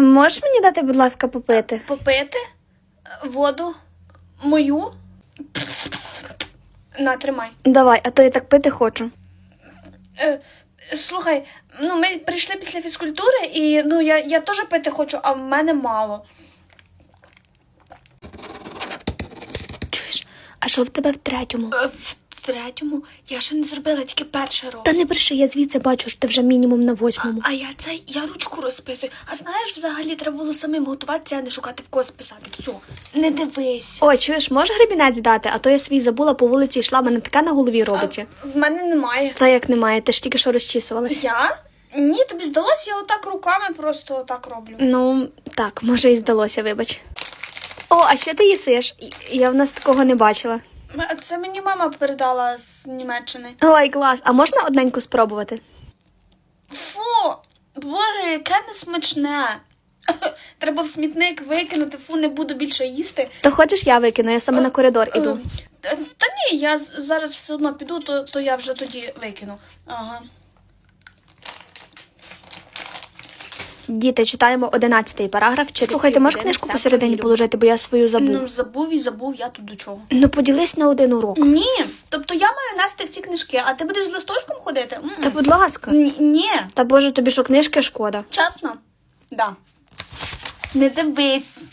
можеш мені дати, будь ласка, попити? Попити воду мою. На, тримай. Давай, а то я так пити хочу. Е, слухай, ну ми прийшли після фізкультури, і ну я, я теж пити хочу, а в мене мало. Чуєш, а що в тебе в третьому? Е, в третьому я ще не зробила тільки перший рок. Та не бреши, я звідси бачу, що ти вже мінімум на восьмому. А я це я ручку розписую. А знаєш, взагалі треба було самим готуватися, а не шукати в когось писати. Все, не дивись. О, чуєш, можеш гребінець дати, а то я свій забула по вулиці йшла, мене така на голові робиться. В мене немає. Та як немає, ти ж тільки що розчісувалась. Я? Ні, тобі здалося, я отак руками просто отак роблю. Ну, так, може і здалося, вибач. О, а що ти їсиш? Я в нас такого не бачила. Це мені мама передала з Німеччини. Ой, клас, а можна одненьку спробувати? Фу, боже, яке несмачне. Треба в смітник викинути, фу, не буду більше їсти. То хочеш я викину, я саме на коридор іду. Е, Та, та ні, я зараз все одно піду, то, то я вже тоді викину. Ага. Діти, читаємо одинадцятий параграф. Через Слухайте, можеш книжку посередині положити, бо я свою забув. Ну, забув і забув, я тут до чого. Ну, поділись на один урок. Ні, тобто я маю нести всі книжки, а ти будеш з листочком ходити? М-м. Та будь ласка. Ні, Та боже, тобі що книжки шкода. чесно? Да. Не дивись.